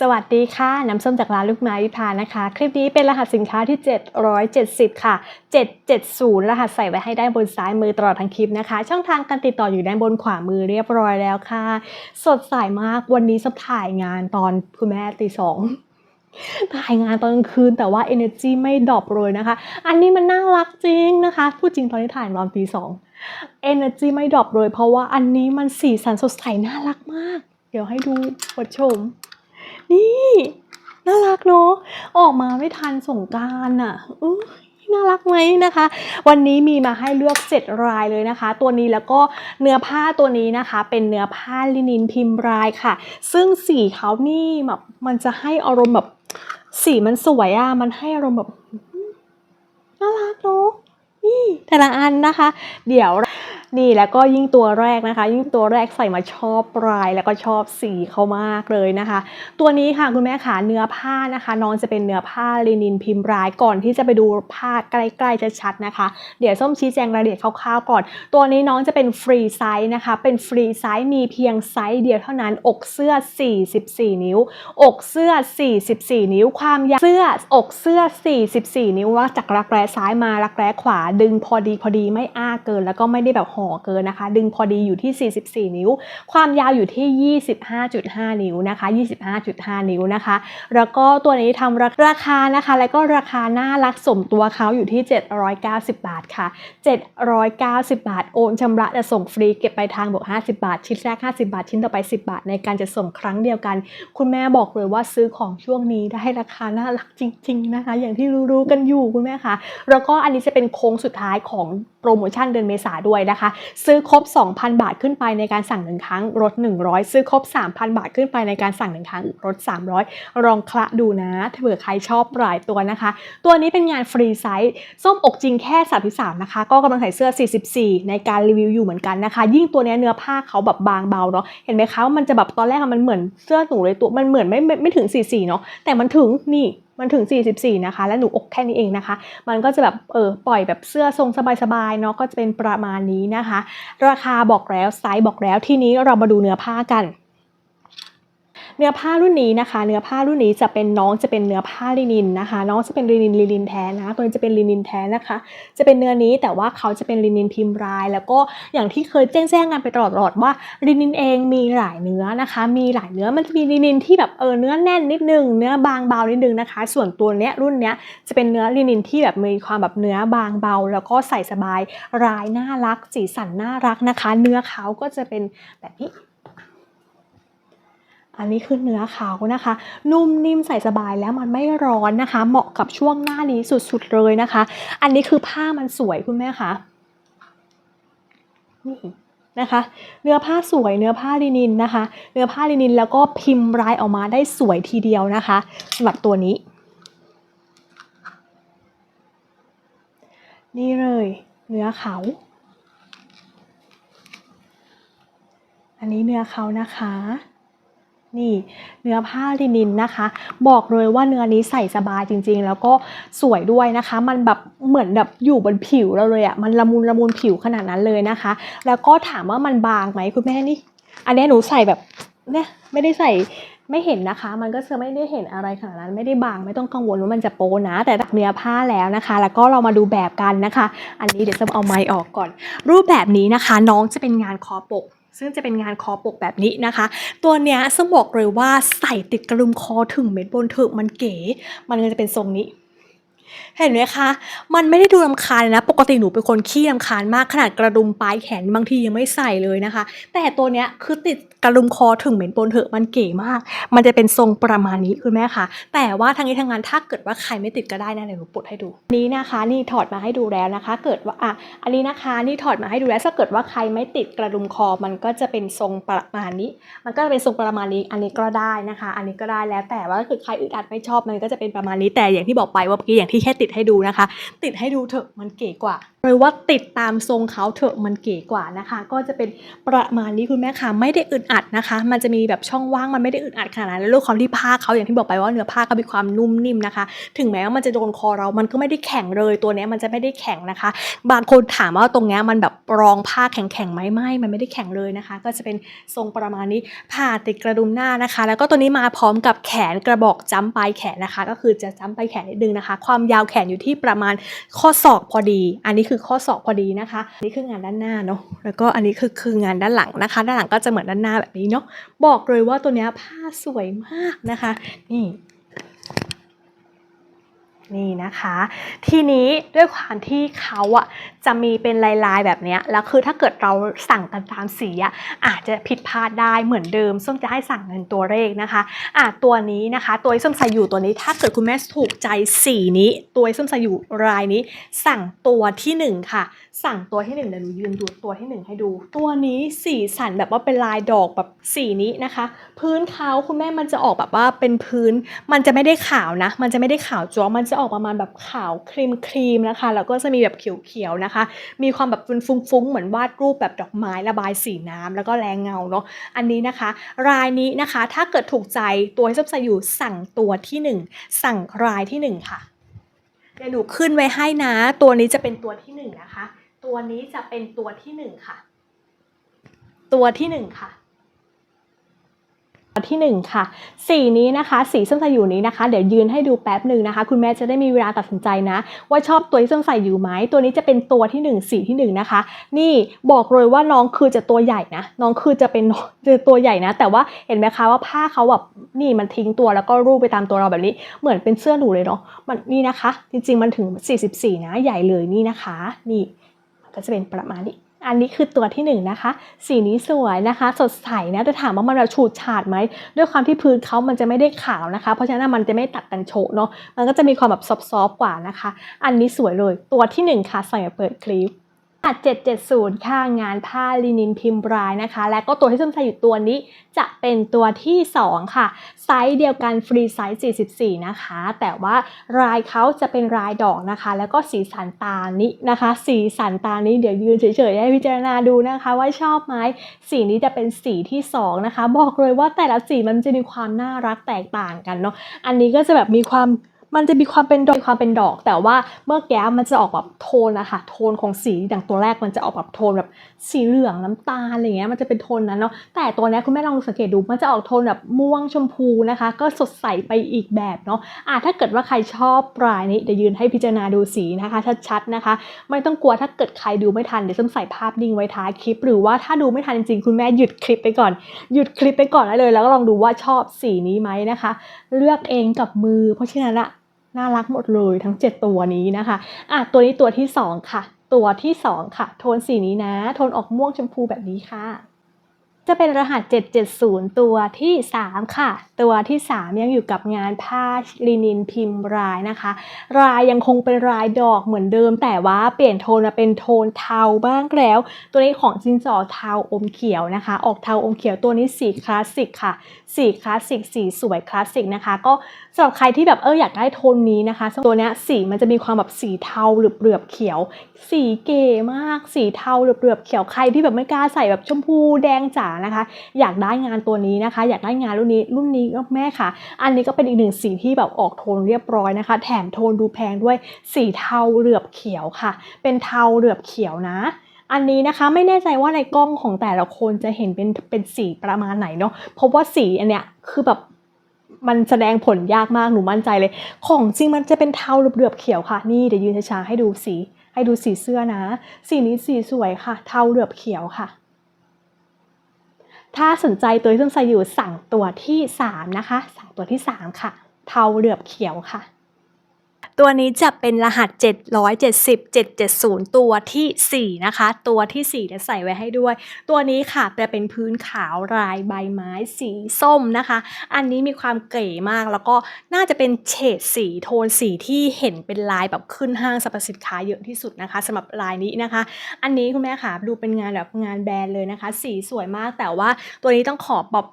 สวัสดีค่ะ น้ำส้มจากร้านลูกไม้วิพานะคะ คลิปนี้เป็นรหัสสินค้าที่ 770 ค่ะ 770 รหัสใส่ไว้ให้ด้านบนซ้ายมือตลอดทั้งคลิปนะคะ ช่องทางการติดต่ออยู่ด้านบนขวามือเรียบร้อยแล้วค่ะ สดใสมากวันนี้สับถ่ายงานตอนคุณแม่ตีสองถ่ายงานตอนกลางคืนแต่ว่า energy ไม่ดรอปเลยนะคะ อันนี้มันน่ารักจริงนะคะ พูดจริงตอนที่ถ่ายตอนตีสอง energy ไม่ดรอปเลยเพราะว่าอันนี้มันสีสันสดใสน่ารักมาก เดี๋ยวให้ดูบทชม นี่น่ารักเนาะออกมาไม่ทันสงการอะอุ๊ยน่ารักไหมนะคะ วันนี้มีมาให้เลือกเจ็ดรายเลยนะคะ ตัวนี้แล้วก็เนื้อผ้าตัวนี้นะคะ เป็นเนื้อผ้าลินินพิมพ์รายค่ะ ซึ่งสีเขานี่แบบมันจะให้อารมณ์แบบสีมันสวยอะมันให้อารมณ์แบบน่ารักเนาะนี่แต่ละอันนะคะ เดี๋ยว นี่แล้วก็ยิ่งตัวแรกนะคะ ยิ่งตัวแรกใส่มาชอบลายแล้วก็ชอบสีเขามากเลยนะคะ ตัวนี้ค่ะคุณแม่ขาเนื้อผ้านะคะ น้องจะเป็นเนื้อผ้าลินินพิมพ์รายก่อนที่จะไปดูผ้าใกล้ๆชัดๆนะคะ เดี๋ยวส้มชี้แจงรายละเอียดคร่าวๆก่อน ตัวนี้น้องจะเป็นฟรีไซส์นะคะ เป็นฟรีไซส์มีเพียงไซส์เดียวเท่านั้น อกเสื้อ 44 นิ้ว อกเสื้อ 44 นิ้ว ความยาวเสื้ออกเสื้อ 44 นิ้วว่าจากรักแร้ซ้ายมารักแร้ขวาดึงพอดีพอดีไม่อ้าเกินแล้วก็ไม่ได้แบบห่อเกินนะคะ ดึงพอดีอยู่ที่ 44 นิ้ว ความยาวอยู่ที่ 25.5 นิ้วนะคะ 25.5 นิ้วนะคะ แล้วก็ตัวนี้ทำราคานะคะ แล้วก็ราคาน่ารักสมตัวเขาอยู่ที่ 790 บาทค่ะ 790 บาท โอนชำระจะส่งฟรีเก็บไปลายทางบวก 50 บาท ชิ้นแรก 50 บาท ชิ้นต่อไป 10 บาท ในการจะส่งครั้งเดียวกัน คุณแม่บอกเลยว่าซื้อของช่วงนี้ได้ราคาน่ารักจริง ๆ นะคะ อย่างที่รู้ๆกันอยู่คุณแม่คะแล้วก็อันนี้จะเป็นโค้งสุดท้ายของโปรโมชั่นเดือนเมษาด้วยนะคะซื้อครบ 2,000 บาทขึ้นไปในการสั่งหนึ่งครั้งลด100 ซื้อครบ 3,000 บาทขึ้นไปในการสั่งหนึ่งครั้งลด300 ลองคละดูนะถ้าเผื่อใครชอบหลายตัวนะคะ ตัวนี้เป็นงานฟรีไซส์ส้มอกจริงแค่33นะคะก็กำลังใส่เสื้อ 44 ในการรีวิวอยู่เหมือนกันนะคะ ยิ่งตัวเนี้ยเนื้อผ้าเขาแบบบางเบาเนาะเห็นไหมคะว่ามันจะแบบตอนแรกมันเหมือนเสื้อหนูเลยตัวมันเหมือนไม่ไม่ไม่ถึง 44เนาะแต่มันถึงนี่ มันถึง 44 นะคะ และหนูอกแค่นี้เองนะคะ มันก็จะแบบเออปล่อยแบบเสื้อทรงสบายๆเนาะก็จะเป็นประมาณนี้นะคะ ราคาบอกแล้วไซส์บอกแล้วทีนี้เรามาดูเนื้อผ้ากัน เนื้อผ้ารุ่นนี้นะคะ เนื้อผ้ารุ่นนี้จะเป็นน้องจะเป็นเนื้อผ้าลินินนะคะ น้องจะเป็นลินินลินินแท้นะตัวนี้จะเป็นลินินแท้นะคะ จะเป็นเนื้อนี้แต่ว่าเขาจะเป็นลินินพิมพ์ราย แล้วก็อย่างที่เคยแจ้งแจ้งกันไปตลอดๆว่าลินินเองมีหลายเนื้อนะคะ มีหลายเนื้อมันจะมีลินินที่แบบเออเนื้อแน่นนิดนึงเนื้อบางเบานิดนึงนะคะ ส่วนตัวเนี้ยรุ่นเนี้ยจะเป็นเนื้อลินินที่แบบมีความแบบเนื้อบางเบา แล้วก็ใส่สบายลายน่ารักสีสันน่ารักนะคะ เนื้อเขาก็จะเป็นแบบนี้ อันนี้คือเนื้อเขานะคะ นุ่มนิ่มใส่สบายแล้วมันไม่ร้อนนะคะ เหมาะกับช่วงหน้านี้สุดๆเลยนะคะ อันนี้คือผ้ามันสวยคุณแม่คะนี่นะคะ เนื้อผ้าสวยเนื้อผ้าลินินนะคะ เนื้อผ้าลินินแล้วก็พิมพ์ลายออกมาได้สวยทีเดียวนะคะสำหรับตัวนี้ นี่เลย เนื้อเขา อันนี้เนื้อเขานะคะ นี่เนื้อผ้าลินินนะคะ บอกเลยว่าเนื้อนี้ใส่สบายจริง ๆ แล้วก็สวยด้วยนะคะ มันแบบเหมือนแบบอยู่บนผิวเราเลยอะ่ะมันละมุนละมุนผิวขนาดนั้นเลยนะคะ แล้วก็ถามว่ามันบางไหมคุณแม่นี่ อันนี้หนูใส่แบบเนี่ยไม่ได้ใส่ไม่เห็นนะคะ มันก็จะไม่ได้เห็นอะไรขนาดนั้น ไม่ได้บาง ไม่ต้องกังวลว่ามันจะโปนะ แต่จากเนื้อผ้าแล้วนะคะ แล้วก็เรามาดูแบบกันนะคะ อันนี้เดี๋ยวจะเอาไม้ออกก่อน รูปแบบนี้นะคะ น้องจะเป็นงานคอปก ซึ่งจะเป็นงานคอปกแบบนี้นะคะ ตัวเนี้ยสมบอกเลยว่าใส่ติดกระดุมคอถึงเม็ดบนถึงมันเก๋ มันก็จะเป็นทรงนี้ เห็นไหมคะ มันไม่ได้ดูรำคาญนะ ปกติหนูเป็นคนขี้รำคาญมากขนาดกระดุมปลายแขนบางทียังไม่ใส่เลยนะคะ แต่ตัวเนี้ยคือติดกระดุมคอถึงเหม็ดบนเถอะมันเก๋มาก มันจะเป็นทรงประมาณนี้คุณแม่คะแต่ว่าทางนี้ทางงานถ้าเกิดว่าใครไม่ติดก็ได้นะเดี๋ยวหนูปลดให้ดู นี้นะคะนี่ถอดมาให้ดูแล้วนะคะ เกิดว่าอะอันนี้นะคะนี่ถอดมาให้ดูแล้วถ้าเกิดว่าใครไม่ติดกระดุมคอมันก็จะเป็นทรงประมาณนี้ มันก็จะเป็นทรงประมาณนี้ อันนี้ก็ได้นะคะ อันนี้ก็ได้แล้วแต่ว่าถ้าเกิดใครอึดอัดไม่ชอบมันก็จะเป็นประมาณนี้แต่อย่างที่บอกไปว่าเมื่อกี้อย่างที่แค่ติดให้ดูนะคะ ติดให้ดูเถอะมันเก๋กว่า หรือว่าติดตามทรงเขาเถอะมันเก๋กว่านะคะ ก็จะเป็นประมาณนี้คุณแม่ค่ะไม่ได้อึดอัดนะคะ มันจะมีแบบช่องว่างมันไม่ได้อึดอัดขนาดนั้นแล้วด้วยความที่ผ้าเขาอย่างที่บอกไปว่าเนื้อผ้าเขามีความนุ่มนิ่มนะคะ ถึงแม้ว่ามันจะโดนคอเรามันก็ไม่ได้แข็งเลยตัวนี้มันจะไม่ได้แข็งนะคะ บางคนถามว่าตรงนี้มันแบบรองผ้าแข็งๆไหมไม่มันไม่ได้แข็งเลยนะคะ ก็จะเป็นทรงประมาณนี้ผ่าติดกระดุมหน้านะคะ แล้วก็ตัวนี้มาพร้อมกับแขนกระบอกจ้ำปลายแขนนะคะ ก็คือจะจ้ำปลายแขนนิดนึงนะคะ ความยาวแขนอยู่ที่ประมาณข้อศอกพอดี อันนี้คือข้อศอกพอดีนะคะนนี่คืองานด้านหน้าเนาะแล้วก็อันนี้คือคืองานด้านหลังนะคะ ด้านหลังก็จะเหมือนด้านหน้าแบบนี้เนาะบอกเลยว่าตัวเนี้ยผ้าสวยมากนะคะ นี่ นี่นะคะ ทีนี้ด้วยความที่เขาอะจะมีเป็นลายๆแบบนี้แล้วคือถ้าเกิดเราสั่งกันตามสีอะอาจจะผิดพลาดได้เหมือนเดิมส้มจะให้สั่งเป็นตัวเลขนะคะอะตัวนี้นะคะ ตัวส้มใส่อยู่ตัวนี้ ถ้าเกิดคุณแม่ถูกใจสีนี้ ตัวส้มใส่อยู่รายนี้ สั่งตัวที่หนึ่งค่ะ สั่งตัวที่หนึ่งเดี๋ยวหนูยืนดูตัวที่หนึ่งให้ดู ตัวนี้สีสันแบบว่าเป็นลายดอกแบบสีนี้นะคะ พื้นเขาคุณแม่มันจะออกแบบว่าเป็นพื้น มันจะไม่ได้ขาวนะ มันจะไม่ได้ขาวจ้วงมันจะออกประมาณแบบขาวครีมครีมนะคะ แล้วก็จะมีแบบเขียวๆนะคะ มีความแบบฟุ้งๆเหมือนวาดรูปแบบดอกไม้ระบายสีน้ำแล้วก็แรงเงาเนาะอันนี้นะคะ รายนี้นะคะถ้าเกิดถูกใจตัวที่ซับใส่อยู่สั่งตัวที่หนึ่งสั่งรายที่หนึ่งค่ะเดี๋ยวหนูขึ้นไว้ให้นะ ตัวนี้จะเป็นตัวที่หนึ่งนะคะ ตัวนี้จะเป็นตัวที่หนึ่งค่ะ ตัวที่หนึ่งค่ะ ที่หนึ่งค่ะสีนี้นะคะสีส้มใส่อยู่นี้นะคะ เดี๋ยวยืนให้ดูแป๊บหนึ่งนะคะ คุณแม่จะได้มีเวลาตัดสินใจนะ ว่าชอบตัวที่ส้มใส่อยู่ไหมตัวนี้จะเป็นตัวที่หนึ่งสีที่หนึ่งนะคะ นี่บอกเลยว่าน้องคือจะตัวใหญ่นะ น้องคือจะเป็นจะตัวใหญ่นะ แต่ว่าเห็นไหมคะว่าผ้าเขาแบบนี่มันทิ้งตัวแล้วก็รูปไปตามตัวเราแบบนี้ เหมือนเป็นเสื้อหนูเลยเนาะมันนี่นะคะ จริงๆมันถึง 44 นะใหญ่เลยนี่นะคะ นี่ก็จะเป็นประมาณนี้ อันนี้คือตัวที่หนึ่งนะคะ สีนี้สวยนะคะ สดใสนะแต่ถามว่ามันแบบฉูดฉาดไหมด้วยความที่พื้นเขามันจะไม่ได้ขาวนะคะ เพราะฉะนั้นมันจะไม่ตัดกันโชกเนาะมันก็จะมีความแบบซอฟต์ๆกว่านะคะ อันนี้สวยเลยตัวที่หนึ่งค่ะใส่เปิดคลิป 770 ค่ะงานผ้าลินินพิมพ์บรายนะคะ และก็ตัวที่ส้มใส่อยู่ตัวนี้จะเป็นตัวที่ 2 ค่ะ ไซส์เดียวกันฟรีไซส์ 44 นะคะ แต่ว่ารายเขาจะเป็นรายดอกนะคะ แล้วก็สีสันตานี้นะคะ สีสันตานี้เดี๋ยวยืนเฉยๆให้พิจารณาดูนะคะ ว่าชอบไหมสีนี้จะเป็นสีที่ 2 นะคะ บอกเลยว่าแต่ละสีมันจะมีความน่ารักแตกต่างกันเนาะอันนี้ก็จะแบบมีความ มันจะมีความเป็นดอกความเป็นดอก แต่ว่าเมื่อแก้วมันจะออกแบบโทนนะคะโทนของสีอย่างตัวแรกมันจะออกแบบโทนแบบสีเหลืองน้ำตาลอะไรเงี้ยมันจะเป็นโทนนั้นเนาะแต่ตัวนี้คุณแม่ลองสังเกตดูมันจะออกโทนแบบม่วงชมพูนะคะ ก็สดใสไปอีกแบบเนาะอะถ้าเกิดว่าใครชอบปลายนี้เดี๋ยวยืนให้พิจารณาดูสีนะคะชัดๆนะคะ ไม่ต้องกลัวถ้าเกิดใครดูไม่ทันเดี๋ยวส้มใส่ภาพนิ่งไว้ท้ายคลิป หรือว่าถ้าดูไม่ทันจริงๆคุณแม่หยุดคลิปไปก่อน หยุดคลิปไปก่อนได้เลย แล้วก็ลองดูว่าชอบสีนี้ไหมนะคะ เลือกเองกับมือเพราะฉะนั้นอะ น่ารักหมดเลยทั้ง 7 ตัวนี้นะคะอะตัวนี้ตัวที่ 2 ค่ะ ตัวที่ 2 ค่ะ โทนสีนี้นะ โทนออกม่วงชมพูแบบนี้ค่ะจะเป็นรหัส 770 ตัวที่ 3 ค่ะ ตัวที่ 3 ยังอยู่กับงานผ้าลินินพิมพ์รายนะคะ รายยังคงเป็นรายดอกเหมือนเดิม แต่ว่าเปลี่ยนโทนมาเป็นโทนเทาบ้างแล้ว ตัวนี้ของจินจอเทาอมเขียวนะคะ ออกเทาอมเขียวตัวนี้สีคลาสสิกค่ะสีคลาสสิกสีสวยคลาสสิกนะคะ ก็สำหรับใครที่แบบเอออยากได้โทนนี้นะคะตัวเนี้ยสีมันจะมีความแบบสีเทาเหลือบเหลือบๆเขียว สีเก๋มากสีเทาหลือเหลือบๆเขียวใครที่แบบไม่กล้าใส่แบบชมพูแดงจ๋านะคะ อยากได้งานตัวนี้นะคะ อยากได้งานรุ่นนี้รุ่นนี้ก็แม่ค่ะ อันนี้ก็เป็นอีกหนึ่งสีที่แบบออกโทนเรียบร้อยนะคะ แถมโทนดูแพงด้วยสีเทาเหลือบเขียวค่ะ เป็นเทาเหลือบเขียวนะ อันนี้นะคะไม่แน่ใจว่าในกล้องของแต่ละคนจะเห็นเป็นเป็นสีประมาณไหนเนาะเพราะว่าสีอันเนี้ยคือแบบมันแสดงผลยากมากหนูมั่นใจเลย ของจริงมันจะเป็นเทาเหลือบๆเขียวค่ะ นี่เดี๋ยวยืนช้าๆให้ดูสี ให้ดูสีเสื้อนะ สีนี้สีสวยค่ะ เทาเหลือบเขียวค่ะ ถ้าสนใจตัวที่ต้องใส่อยู่สั่งตัวที่ 3 นะคะ สั่งตัวที่ 3 ค่ะ เทาเหลือบเขียวค่ะ ตัวนี้จะเป็นรหัส 770 770 ตัวทีสี่4 นะคะ ตัวทีสี่ 4 จะใส่ไว้ให้ด้วย ตัวนี้ค่ะจะเป็นพื้นขาวลายใบไม้สีส้มนะคะ อันนี้มีความเก๋มากแล้วก็น่าจะเป็นเฉดสีโทนสีที่เห็นเป็นลายแบบขึ้นห้างสรรพสินค้าเยอะที่สุดนะคะสำหรับลายนี้นะคะ อันนี้คุณแม่ค่ะดูเป็นงานแบบงานแบรนด์เลยนะคะ สีสวยมากแต่ว่าตัวนี้ต้องขอบอก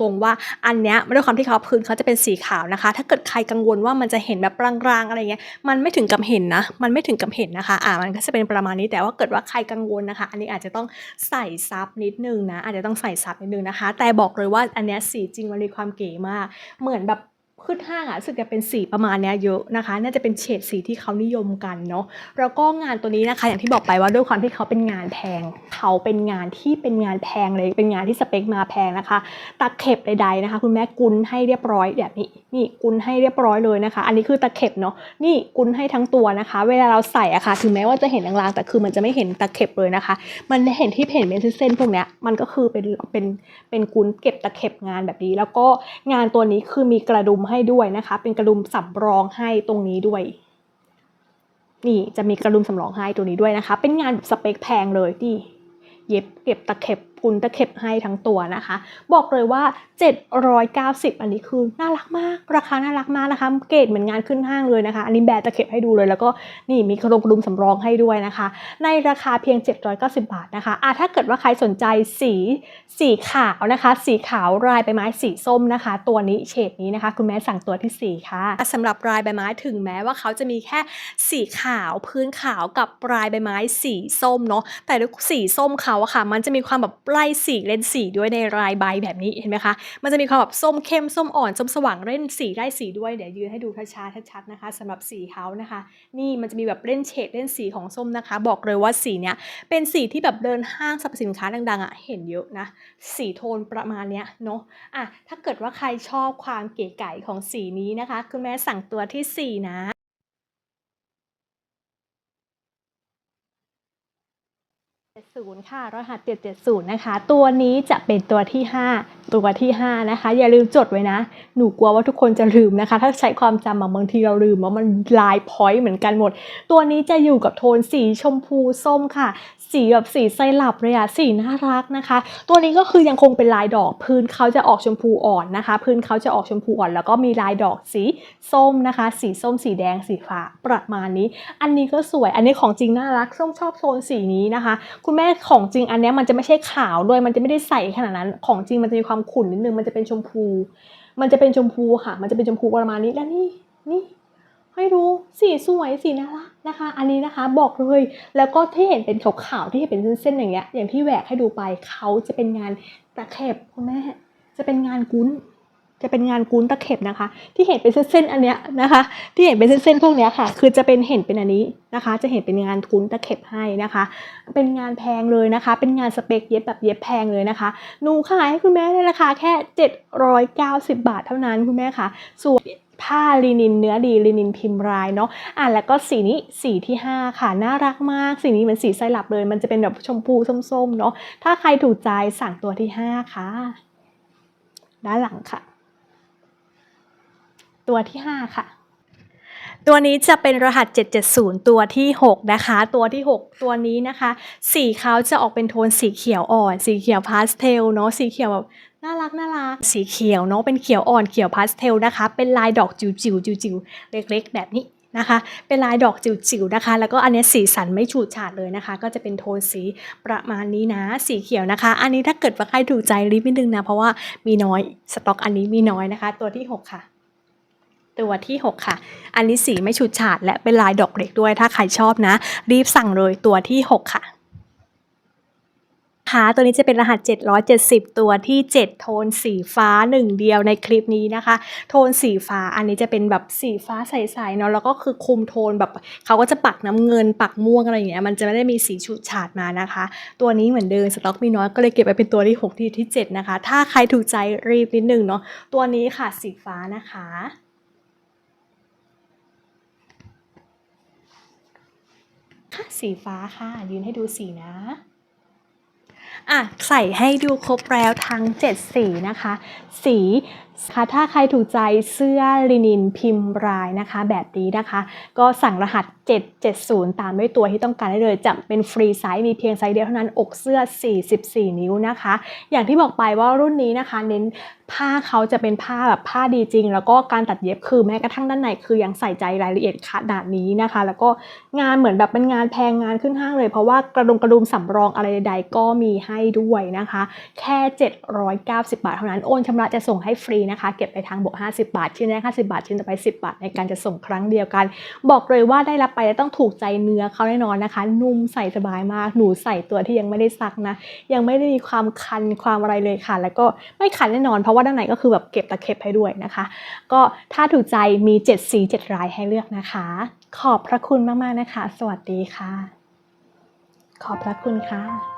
ตรงๆว่าอันเนี้ยด้วยความที่เขาพื้นเขาจะเป็นสีขาวนะคะ ถ้าเกิดใครกังวลว่ามันจะเห็นแบบรางๆอะไรเงี้ยมันไม่ถึงกับเห็นนะ มันไม่ถึงกับเห็นนะคะอ่ามันก็จะเป็นประมาณนี้แต่ว่าเกิดว่าใครกังวลนะคะ อันนี้อาจจะต้องใส่ซับนิดนึงนะอาจจะต้องใส่ซับนิดนึงนะคะ แต่บอกเลยว่าอันเนี้ยสีจริงมันมีความเก๋มาก เหมือนแบบขึ้นห้างอะรู้สึกจะเป็นสีประมาณเนี้ยเยอะนะคะ น่าจะเป็นเฉดสีที่เขานิยมกันเนาะแล้วก็งานตัวนี้นะคะ อย่างที่บอกไปว่าด้วยความที่เขาเป็นงานแพง เขาเป็นงานที่เป็นงานแพงเลยเป็นงานที่สเปคมาแพงนะคะตะเข็บใดๆนะคะ คุณแม่กุนให้เรียบร้อยแบบนี้ นี่กุนให้เรียบร้อยเลยนะคะ อันนี้คือตะเข็บเนาะ นี่กุนให้ทั้งตัวนะคะ เวลาเราใส่อะค่ะ ถึงแม้ว่าจะเห็นลางๆ แต่คือมันจะไม่เห็นตะเข็บเลยนะคะ มันเห็นที่เห็นเป็นเส้นๆพวกเนี้ย มันก็คือเป็นเป็นเป็นกุนเก็บตะเข็บงานแบบนี้ แล้วก็งานตัวนี้คือมีกระดุมให้ด้วยนะคะ เป็นกระดุมสำรองให้ตรงนี้ด้วยนี่จะมีกระดุมสำรองให้ตัวนี้ด้วยนะคะ เป็นงานแบบสเปคแพงเลยที่เย็บเก็บตะเข็บ กุนตะเข็บให้ทั้งตัวนะคะ บอกเลยว่า 790 อันนี้คือน่ารักมาก ราคาน่ารักมากนะคะ เกรดเหมือนงานขึ้นห้างเลยนะคะ อันนี้แบร์ตะเข็บให้ดูเลย แล้วก็นี่มีกระดุมกระดุมสำรองให้ด้วยนะคะ ในราคาเพียง 790 บาทนะคะอะถ้าเกิดว่าใครสนใจสีสีขาวนะคะ สีขาวลายใบไม้สีส้มนะคะ ตัวนี้เฉดนี้นะคะ คุณแม่สั่งตัวที่ 4 ค่ะสำหรับลายใบไม้ถึงแม้ว่าเขาจะมีแค่สีขาวพื้นขาวกับลายใบไม้สีส้มเนาะแต่ด้วยสีส้มเขาอะค่ะ มันจะมีความแบบไล่สีเล่นสีด้วยในลายใบแบบนี้เห็นไหมคะ มันจะมีความแบบส้มเข้มส้มอ่อนส้มสว่างเล่นสีได้สีด้วยเดี๋ยวยืนให้ดูช้าๆชัดๆนะคะสำหรับสีเขานะคะ นี่มันจะมีแบบเล่นเฉดเล่นสีของส้มนะคะ บอกเลยว่าสีเนี้ยเป็นสีที่แบบเดินห้างสรรพสินค้าดังๆอะเห็นเยอะนะสีโทนประมาณเนี้ยเนาะอะถ้าเกิดว่าใครชอบความเก๋ไก๋ของสีนี้นะคะคุณแม่สั่งตัวที่ 4 นะ 70 ค่ะ รหัส 770 นะคะ ตัวนี้จะเป็นตัวที่ 5 ตัวที่ 5 นะคะ อย่าลืมจดไว้นะ หนูกลัวว่าทุกคนจะลืมนะคะ ถ้าใช้ความจำบางทีเราลืมว่ามันลายพอยต์เหมือนกันหมด ตัวนี้จะอยู่กับโทนสีชมพูส้มค่ะ สีแบบสีไซรัปเลยอะสีน่ารักนะคะ ตัวนี้ก็คือยังคงเป็นลายดอก พื้นเขาจะออกชมพูอ่อนนะคะ พื้นเขาจะออกชมพูอ่อน แล้วก็มีลายดอกสีส้มนะคะ สีส้ม สีแดง สีฟ้า ประมาณนี้ อันนี้ก็สวย อันนี้ของจริงน่ารัก ส้มชอบโทนสีนี้นะคะ คุณแม่ของจริงอันนี้มันจะไม่ใช่ขาวด้วย มันจะไม่ได้ใสขนาดนั้น ของจริงมันจะมีความขุ่นนิดนึง มันจะเป็นชมพู มันจะเป็นชมพูค่ะ มันจะเป็นชมพูประมาณนี้ แล้วนี่ นี่ ให้ดู สีสวย สีน่ารักนะคะ อันนี้นะคะ บอกเลย แล้วก็ที่เห็นเป็นขาวๆ ที่เห็นเป็นเส้นๆอย่างเงี้ย อย่างที่แหวกให้ดูไป เขาจะเป็นงานตะเข็บคุณแม่ จะเป็นงานกุ้น จะเป็นงานกุ้นตะเข็บนะคะ ที่เห็นเป็นเส้นๆอันเนี้ยนะคะ ที่เห็นเป็นเส้นๆพวกเนี้ยค่ะ คือจะเป็นเห็นเป็นอันนี้นะคะ จะเห็นเป็นงานกุ้นตะเข็บให้นะคะ เป็นงานแพงเลยนะคะ เป็นงานสเปคเย็บแบบเย็บแพงเลยนะคะหนูขายให้คุณแม่ในราคาแค่ 790 บาทเท่านั้นคุณแม่ค่ะส่วนผ้าลินินเนื้อดีลินินพิมพ์ลายเนาะอะแล้วก็สีนี้สีที่ 5 ค่ะ น่ารักมาก สีนี้เหมือนสีไซรัปเลย มันจะเป็นแบบชมพูส้มๆเนาะถ้าใครถูกใจสั่งตัวที่ 5 ค่ะ ด้านหลังค่ะ ตัวที่ 5 ค่ะ ตัวนี้จะเป็นรหัส 770 ตัวที่ 6 นะคะ ตัวที่ 6 ตัวนี้นะคะ สีเขาจะออกเป็นโทนสีเขียวอ่อน สีเขียวพาสเทลเนาะสีเขียวแบบน่ารักน่ารักสีเขียวเนาะเป็นเขียวอ่อนเขียวพาสเทลนะคะ เป็นลายดอกจิ๋วจิ๋วจิ๋วจิ๋วเล็กๆ แบบนี้นะคะ เป็นลายดอกจิ๋วจิ๋วนะคะ แล้วก็อันนี้สีสันไม่ฉูดฉาดเลยนะคะ ก็จะเป็นโทนสีประมาณนี้นะ สีเขียวนะคะ อันนี้ถ้าเกิดว่าใครถูกใจรีบนิดนึงนะ เพราะว่ามีน้อยสต็อกอันนี้มีน้อยนะคะ ตัวที่ 6 ค่ะ ตัวที่ 6 ค่ะ อันนี้สีไม่ฉูดฉาดและเป็นลายดอกเล็กด้วย ถ้าใครชอบนะ รีบสั่งเลยตัวที่ 6 ค่ะค่ะตัวนี้จะเป็นรหัส 770 ตัวที่ 7 โทนสีฟ้าหนึ่งเดียวในคลิปนี้นะคะ โทนสีฟ้าอันนี้จะเป็นแบบสีฟ้าใสๆเนาะแล้วก็คือคุมโทนแบบเขาก็จะปักน้ำเงินปักม่วงอะไรอย่างเงี้ยมันจะไม่ได้มีสีฉูดฉาดมานะคะ ตัวนี้เหมือนเดิมสต็อกมีน้อยก็เลยเก็บไว้เป็นตัวที่6ที่ที่ 7 นะคะ ถ้าใครถูกใจรีบนิดนึงเนาะตัวนี้ค่ะสีฟ้านะคะ ค่ะสีฟ้าค่ะ ยืนให้ดูสีนะอะใส่ให้ดูครบแล้วทั้ง 7 สีนะคะ สีค่ะถ้าใครถูกใจเสื้อลินินพิมพ์รายนะคะ แบบนี้นะคะ ก็สั่งรหัส 770 ตามด้วยตัวที่ต้องการได้เลยจะเป็นฟรีไซส์มีเพียงไซส์เดียวเท่านั้นอกเสื้อ 44 นิ้วนะคะ อย่างที่บอกไปว่ารุ่นนี้นะคะ เน้นผ้าเขาจะเป็นผ้าแบบผ้าดีจริง แล้วก็การตัดเย็บคือแม้กระทั่งด้านในคือยังใส่ใจรายละเอียดขนาดนี้นะคะ แล้วก็งานเหมือนแบบเป็นงานแพงงานขึ้นห้างเลย เพราะว่ากระดุมกระดุมสำรองอะไรใดๆก็มีให้ด้วยนะคะ แค่ 790 บาทเท่านั้นโอนชำระจะส่งให้ฟรีนะคะเก็บไปทางบวก 50 บาท ชิ้นแรก50 บาท ชิ้นต่อไป 10 บาท ในการจะส่งครั้งเดียวกัน บอกเลยว่าได้รับไปแล้วต้องถูกใจเนื้อเขาแน่นอนนะคะ นุ่มใส่สบายมากหนูใส่ตัวที่ยังไม่ได้ซักนะ ยังไม่ได้มีความคันความอะไรเลยค่ะ แล้วก็ไม่คันแน่นอน เพราะว่าด้านในก็คือแบบเก็บตะเข็บให้ด้วยนะคะ ก็ถ้าถูกใจมี7สี7รายให้เลือกนะคะ ขอบพระคุณมากๆนะคะ สวัสดีค่ะ ขอบพระคุณค่ะ